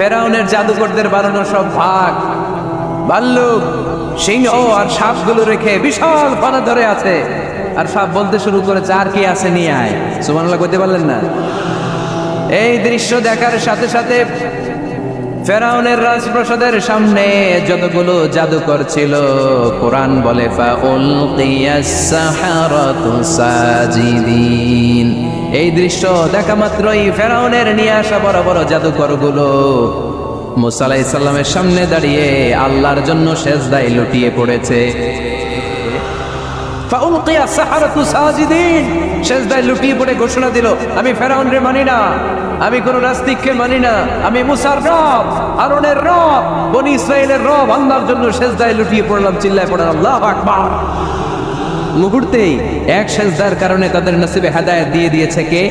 ফেরাউনের জাদুকরদের বানানো সব ভাগ। ভাল্লুক সিংহ আর সাপগুলো রেখে বিশাল পানা ধরে আছে। আর সাপ বলতে শুরু করেছে, আর কি আছে নিয়ে আয়? সুবহানাল্লাহ করতে পারলেন না। এই দৃশ্য দেখার সাথে সাথে ফেরাউনের রাজপ্রাসাদের সামনে যতগুলো জাদুকর ছিল, কোরআন বলে ফাউলকিয়াস-সাহারাতু সাজিদিন। এই দৃশ্য দেখা মাত্রই ফেরাউনের নিয়ে আসা বড় বড় জাদুকরগুলো। মুসা আলাইহিস সালামের সামনে দাঁড়িয়ে আল্লাহর জন্য সেজদায় লুটিয়ে পড়েছে। লুটিয়ে পড়ে ঘোষণা দিল, আমি ফেরাউনরে মানি না, আমি কোন নাস্তিককে মানি না, আমি মুসার রব আরনের রব, বনি ইসরায়েলের রব, আল্লাহর জন্য সেজদায় লুটিয়ে পড়লাম, চিল্লায় পড়লাম, আল্লাহু আকবার। মুহূর্তেই এক সেজদার কারণে তাদের নসিবে হেদায়েত দিয়ে দিয়েছে কে?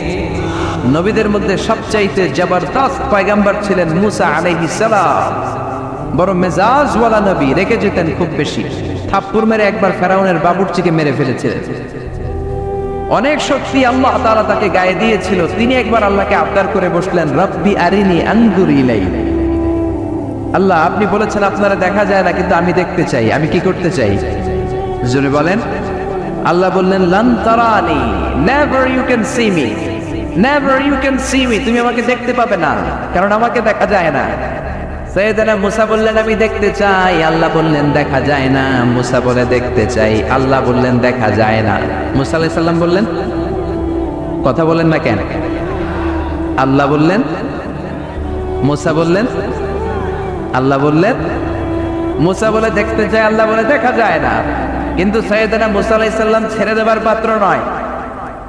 নবীদের মধ্যে সবচাইতে জবরদস্ত পয়গাম্বর ছিলেন মুসা আলাইহিস সালাম। বড় মেজাজওয়ালা নবী রেখে যেতেন খুব বেশি। থাপ্পুর মেরে একবার ফেরাউনের বাবুর্চিকে মেরে ফেলেছিলেন। অনেক শক্তি আল্লাহ তাআলা তাকে গায়ে দিয়েছিল। তিনি একবার আল্লাহকে আবদার করে বসলেন, রব্বি আরিনি আনজুর ইলাই আল্লাহ, আপনি বলেছেন, আপনারা দেখা যায় না, কিন্তু আমি দেখতে চাই। আমি কি করতে চাই? জোরে বলেন আল্লাহ বললেন, লান never you can see me never you can see me তুমি আমাকে দেখতে পাবে না, কারণ আমাকে দেখা যায় না। সৈয়দানা মুসা বললেন, আমি দেখতে চাই। আল্লাহ বললেন, দেখা যায় না। মুসা বলে, দেখতে চাই। আল্লাহ বললেন, দেখা যায় না। মুসা আলাইহিস সালাম বললেন, কথা বলেন না কেন? আল্লাহ বললেন, মুসা বললেন, আল্লাহ বললেন, মুসা বলে, দেখতে চাই। আল্লাহ বলে, দেখা যায় না। কিন্তু সৈয়দনা মুসা আলাইহিস সালাম ছেড়ে দেবার পাত্র নয়।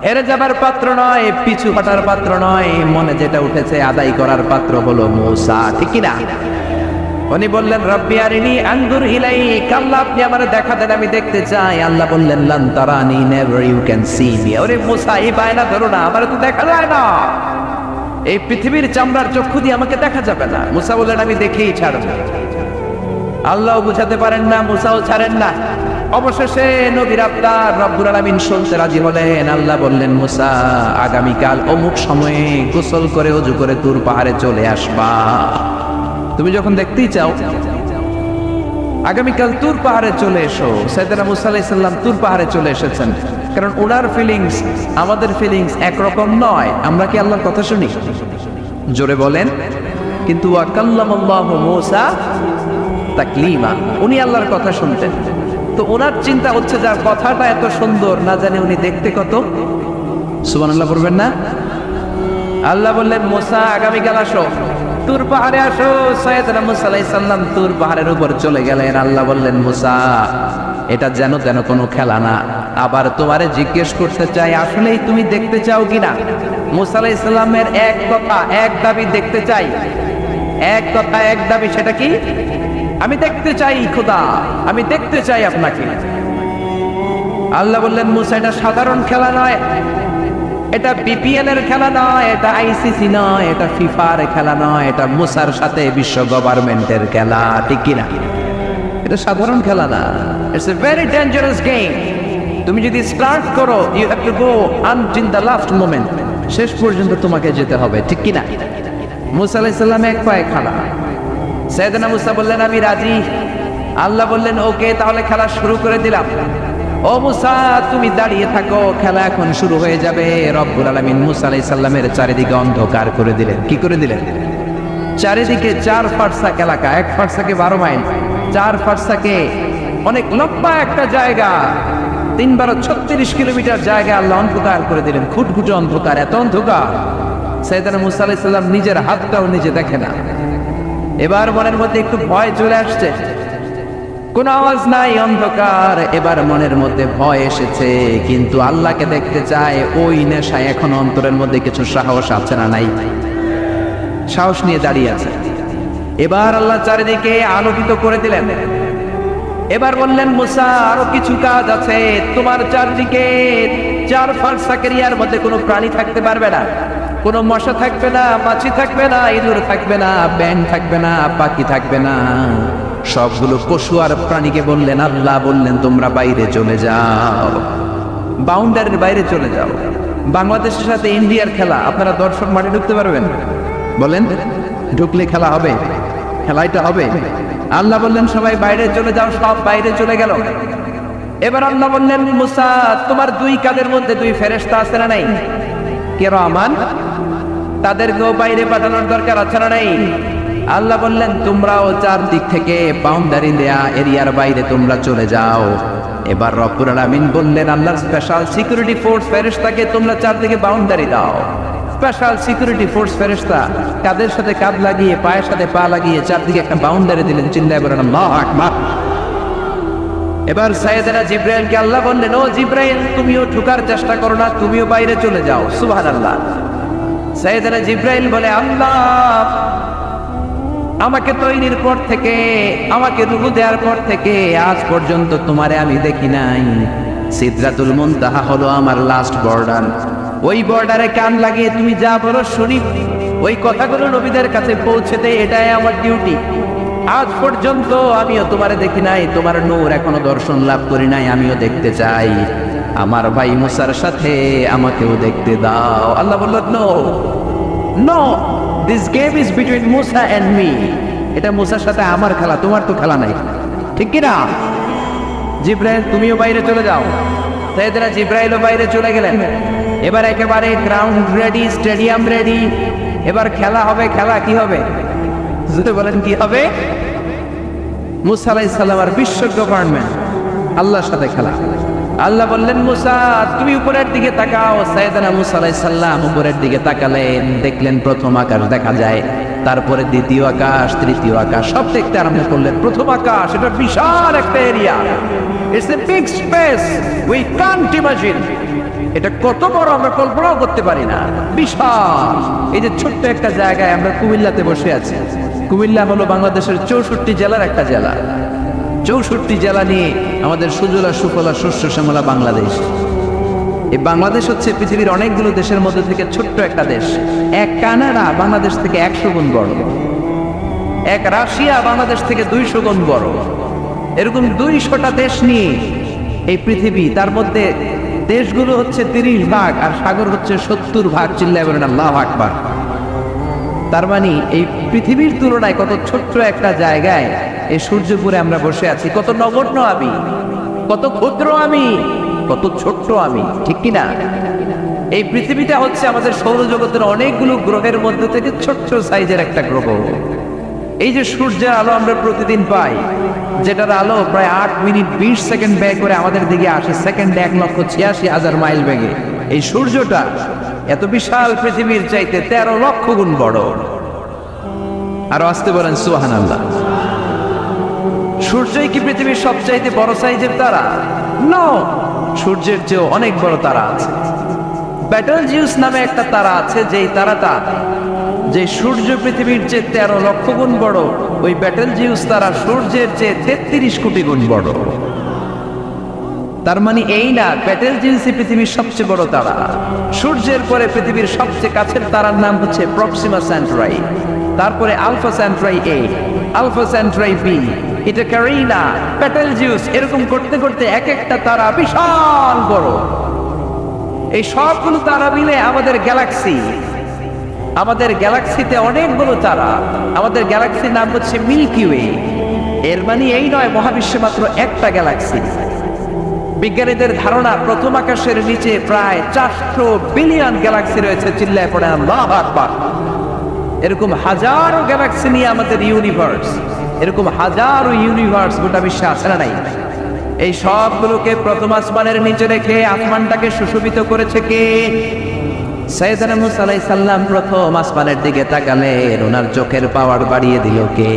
হেরে যাবার পাত্র নয়, পিছু হটার পাত্র নয়, মনে যেটা উঠেছে আদায় করার পাত্র হলো মুসা, ঠিক না উনি বললেন, রব্বি আরিনি আঙ্গুর হিলাই কাল্লা আপনি আমার দেখা দেন, আমি দেখতে চাই। আল্লাহ বললেন, লান তারানি, never you can see me. ওরে মুসা, এই বায়না ধরো না, আমার তো দেখা যায় না। এই পৃথিবীর চামড়ার চক্ষু দিয়ে আমাকে দেখা যাবে না। মুসা বললেন, আমি দেখেই ছাড়ব। আল্লাহ বুঝাতে পারেন না, মুসাও ছাড়েন না। অবশেষে নবীর আবদার রব্বুল আলামিন শুনতে রাজি হলেন। আল্লাহ বললেন, মুসা, আগামীকাল অমুক সময়ে গোসল করে অজু করে তুর পাহাড়ে চলে আসবা। তুমি যখন দেখতেই চাও, আগামীকাল তুর পাহাড়ে চলে এসো। সাইদানা মুসা আলাইহিস তুর পাহাড়ে চলে এসেছেন। কারণ ওনার ফিলিংস আমাদের ফিলিংস একরকম নয়। আমরা কি আল্লাহর কথা শুনি? জোরে বলেন। কিন্তু ওয়াকাল্লামাল্লাহু মুসা তাকলিমা, উনি আল্লাহর কথা শুনতেন। তো ওনার চিন্তা হচ্ছে যার কথাটা এত সুন্দর, না জানে উনি দেখতে কত। সুবহানাল্লাহ পড়বেন না? আল্লাহ বললেন মুসা, আগামীকাল আসো। তুর পাহাড়ে আসো। মুসা তুর পাহাড়ের উপর চলে গেলেন। আল্লাহ বললেন, মুসা, এটা যেন তেন কোনো খেলা না। আবার তোমারে জিজ্ঞেস করতে চাই, আসলেই তুমি দেখতে চাও কিনা মুসা আলাইহিস সালামের এক কথা, এক দাবি দেখতে চাই। এক কথা, এক দাবি, সেটা কি? আমি দেখতে চাই খোদা, আমি দেখতে চাই আপনাকে। আল্লাহ বললেন, মুসা, এটা সাধারণ খেলা নয়। এটা বিপিএল এর খেলা নয়, এটা আইসিসি নয়, এটা ফিফার খেলা নয়, এটা মুসার সাথে বিশ্ব গভর্নমেন্টের খেলা, ঠিক কিনা? এটা সাধারণ খেলা না। It's a very dangerous game তুমি যদি স্টার্ট করো you have to go until the last moment শেষ পর্যন্ত তোমাকে যেতে হবে, ঠিক কিনা? মুসা আলাইহিস সালাম এক পায়ে খাড়া সৈয়দনা মুসা বললেন, আমি রাজি। আল্লাহ বললেন, ওকে, তাহলে খেলা শুরু করে দিলাম। ও মুসা, তুমি দাঁড়িয়ে থাকো, খেলা এখন শুরু হয়ে যাবে। রব্বুল আলামিন মুসা আলাইহিস সালামের চারিদিকে অন্ধকার করে দিলেন। কি করে দিলেন? চারিদিকে চার ফারসাক এলাকা, এক ফারসাকে বারো মাইল, চার ফারসাকে অনেক লম্বা একটা জায়গা তিন বারো ছত্রিশ কিলোমিটার জায়গা আল্লাহ অন্ধকার করে দিলেন। খুটখুটে অন্ধকার, এত অন্ধকার। সৈয়দানা মুসা আলাইহিস সালাম নিজের হাতটাও নিজে দেখে না। এবার মনের মধ্যে একটু ভয় চলে আসছে। কোন আওয়াজ নাই, অন্ধকার। এবার মনের মধ্যে ভয় এসেছে, কিন্তু আল্লাহকে দেখতে চায় ওই নেশায় এখন অন্তরের মধ্যে কিছু সাহস আছে না নাই। সাহস নিয়ে দাঁড়িয়ে আছে। এবার আল্লাহ চারিদিকে আলোকিত করে দিলেন। এবার বললেন, মুসা, আরও কিছু কাজ আছে। তোমার চারদিকে চার ফার্সাকেরিয়ার মধ্যে কোনো প্রাণী থাকতে পারবে না। কোনো মশা থাকবে না, মাছি থাকবে না, ইঁদুর থাকবে না ব্যাং থাকবে না, পাখি থাকবে না। সবগুলো পশু আর প্রাণীকে বললেন, আল্লাহ বললেন, তোমরা বাইরে চলে যাও। বাউন্ডারির বাইরে চলে যাও। বাংলাদেশের সাথে ইন্ডিয়ার খেলা, আপনারা দর্শক মাঠে ঢুকতে পারবেন। বলেন, ঢুকলে খেলা হবে? খেলাইটা হবে? আল্লাহ বললেন, সবাই বাইরে চলে যাও, সব বাইরে চলে গেল। এবার আল্লাহ বললেন, মুসা, তোমার দুই কাদের মধ্যে দুই ফেরেশতা আছে না নাই? কে রহমান? তাদেরকেও বাইরে পাঠানোর দরকার আছে না নাই? আল্লাহ বললেন, তোমরাও চারদিক থেকে বাউন্ডারি দেয়া এরিয়ার বাইরে তোমরা চলে যাও। এবার রব্বুল আলামিন বললেন, আল্লাহর স্পেশাল সিকিউরিটি ফোর্স ফেরেশতাকে তোমরা চারদিকে বাউন্ডারি দাও। স্পেশাল সিকিউরিটি ফোর্স ফেরেশতা কাদের সাথে কাঁধ লাগিয়ে, পায়ের সাথে পা লাগিয়ে চারদিকে একটা বাউন্ডারি দিলেন চিল্লায় বলেন আল্লাহু আকবার! এবার সাইয়েদেনা জিব্রাইলকে আল্লাহ বললেন, ও জিব্রাইল, তুমিও ঢুকার চেষ্টা করো না, তুমিও বাইরে চলে যাও। সুবহানাল্লাহ। সাইয়েদেনা জিব্রাইল বলে, আল্লাহ, আমাকে তৈরির পর থেকে, আমাকে রুহু দেওয়ার পর থেকে আজ পর্যন্ত তোমারে আমি দেখি নাই। সিদ্রাতুল মুনতাহা হলো আমার লাস্ট বর্ডার ওই বর্ডারে কান লাগিয়ে তুমি যা বলো শুনি। ওই কথাগুলো নবীদের কাছে পৌঁছে দেয় এটাই আমার ডিউটি আজ পর্যন্ত আমিও তোমারে দেখি নাই, তোমার নূর এখনও দর্শন লাভ করি নাই, আমিও দেখতে চাই। আমার ভাই মুসার সাথে আমাকেও দেখতে দাও। আল্লাহ বলল no no this game is between Musa and me এটা মুসার সাথে আমার খেলা, তোমার তো খেলা নাই। ঠিক কি না? জিব্রাইল, তুমিও বাইরে চলে যাও। সাইয়েদনা জিব্রাইলও বাইরে চলে গেলেন। এবার একেবারে গ্রাউন্ড রেডি স্টেডিয়াম রেডি এবার খেলা হবে, খেলা কি হবে? যদি বলেন, কি হবে? মুসা আলাইহিস সালাম আর বিশ্ব গভর্নমেন্ট আল্লাহর সাথে খেলা। আল্লাহ বললেন, মুসা, তুমি উপরের দিকে তাকাও। সাইয়েদনা মুসা সালাম উপরের দিকে তাকালেন, দেখলেন প্রথম আকাশ দেখা যায়, তারপরে দ্বিতীয় আকাশ, তৃতীয় আকাশ, সব দেখতে আরম্ভ করলেন। প্রথম আকাশ, এটা বিশাল একটা area. It's a big space we can't imagine এটা কত বড়, আমরা কল্পনাও করতে পারি না। বিশাল। এই যে ছোট্ট একটা জায়গায় আমরা কুমিল্লাতে বসে আছি। কুমিল্লা হলো বাংলাদেশের চৌষট্টি জেলার একটা জেলা। চৌষট্টি জেলা নিয়ে আমাদের সুজলা, সুফলা, শস্য, শ্যামলা বাংলাদেশ। এই বাংলাদেশ হচ্ছে পৃথিবীর অনেকগুলো দেশের মধ্যে থেকে ছোট্ট একটা দেশ। এক কানাডা, বাংলাদেশ থেকে একশো গুণ বড়। এক রাশিয়া, বাংলাদেশ থেকে দুইশো গুণ বড়। এরকম দুইশোটা দেশ নিয়ে এই পৃথিবী, তার মধ্যে দেশগুলো হচ্ছে তিরিশ ভাগ আর সাগর হচ্ছে সত্তর ভাগ। চিল্লায় বলেন আল্লাহ আকবার। তার মানে এই পৃথিবীর তুলনায় কত ছোট্ট একটা জায়গায় এই সূর্যপুরে আমরা বসে আছি, কত নগণ্য আমি, কত ক্ষুদ্র আমি, কত ছোট্ট আমি, ঠিক কি না? এই পৃথিবীটা হচ্ছে আমাদের সৌরজগতের অনেকগুলো গ্রহের মধ্যে থেকে ছোট্ট সাইজের একটা গ্রহ। এই যে সূর্যের আলো আমরা প্রতিদিন পাই, যেটার আলো প্রায় আট মিনিট বিশ সেকেন্ড ব্যয় করে আমাদের দিকে আসে, সেকেন্ডে এক লক্ষ ছিয়াশি হাজার মাইল বেগে। এই সূর্যটা এত বিশাল পৃথিবীর চাইতে তেরো লক্ষ গুণ বড়। আরও আসতে বলেন সুহান আল্লাহ সূর্যই কি পৃথিবীর সবচাইতে বড় সাইজের তারা? নো সূর্যের চেয়েও অনেক বড় তারা আছে। ব্যাটল জিউস নামে একটা তারা আছে, যেই তারাটা, যে সূর্য পৃথিবীর চেয়ে তেরো লক্ষ গুণ বড়, ওই ব্যাটেল জিউস তারা সূর্যের চেয়ে তেত্রিশ কোটি গুণ বড়। তার মানে এই না ব্যাটেল জিউসই পৃথিবীর সবচেয়ে বড় তারা। সূর্যের পরে পৃথিবীর সবচেয়ে কাছের তারার নাম হচ্ছে প্রক্সিমা স্যান্ট্রাই তারপরে Alpha Centauri A Alpha Centauri B এটা ক্যারিনা প্যাটেল জিউস, এরকম করতে করতে এক একটা তারা বিশাল বড়। এই সবগুলো তারা মিলে আমাদের গ্যালাক্সি। আমাদের গ্যালাক্সিতে অনেকগুলো তারা, আমাদের গ্যালাক্সির নাম হচ্ছে মিল্কি ওয়ে। এর মানে এই নয়, মহাবিশ্বে মাত্র একটা গ্যালাক্সি। বিজ্ঞানীদের ধারণা, প্রথম আকাশের নিচে প্রায় চারশো বিলিয়ন গ্যালাক্সি রয়েছে, চিল্লায় পড়ে আল্লাহ আকবার। এরকম হাজারো গ্যালাক্সি নিয়ে আমাদের ইউনিভার্স এরকম হাজারো ইউনিভার্স গোটা বিশ্বে আছে না নাই? এই সবগুলোকে প্রথম আসমানের নিচে রেখে আসমানটাকে সুশোভিত করেছে কে? সৈয়দানা মুসা সালাম প্রথম আসমানের দিকে তাকালেন ওনার চোখের পাওয়ার বাড়িয়ে দিল কে?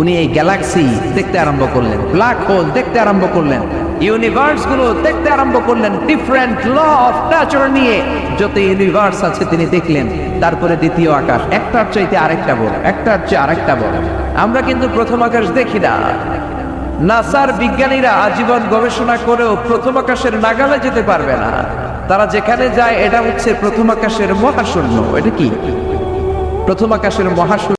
উনি এই গ্যালাক্সি দেখতে আরম্ভ করলেন, ব্ল্যাক হোল দেখতে আরম্ভ করলেন। ইউনিভার্সগুলো দেখতে আরম্ভ করলেন ডিফারেন্ট ল অফ নেচার নিয়ে। যত ইউনিভার্স আছে তিনি দেখলেন, তারপরে দ্বিতীয় আকাশ। একটার চাইতে আরেকটা বড়, একটার চেয়ে আরেকটা বড়। আমরা কিন্তু প্রথম আকাশ দেখি না। নাসার বিজ্ঞানীরা আজীবন গবেষণা করেও প্রথম আকাশের নাগালে যেতে পারবে না। তারা যেখানে যায়, এটা হচ্ছে প্রথম আকাশের মহাশূন্য। এটা কি? প্রথম আকাশের মহাশূন্য।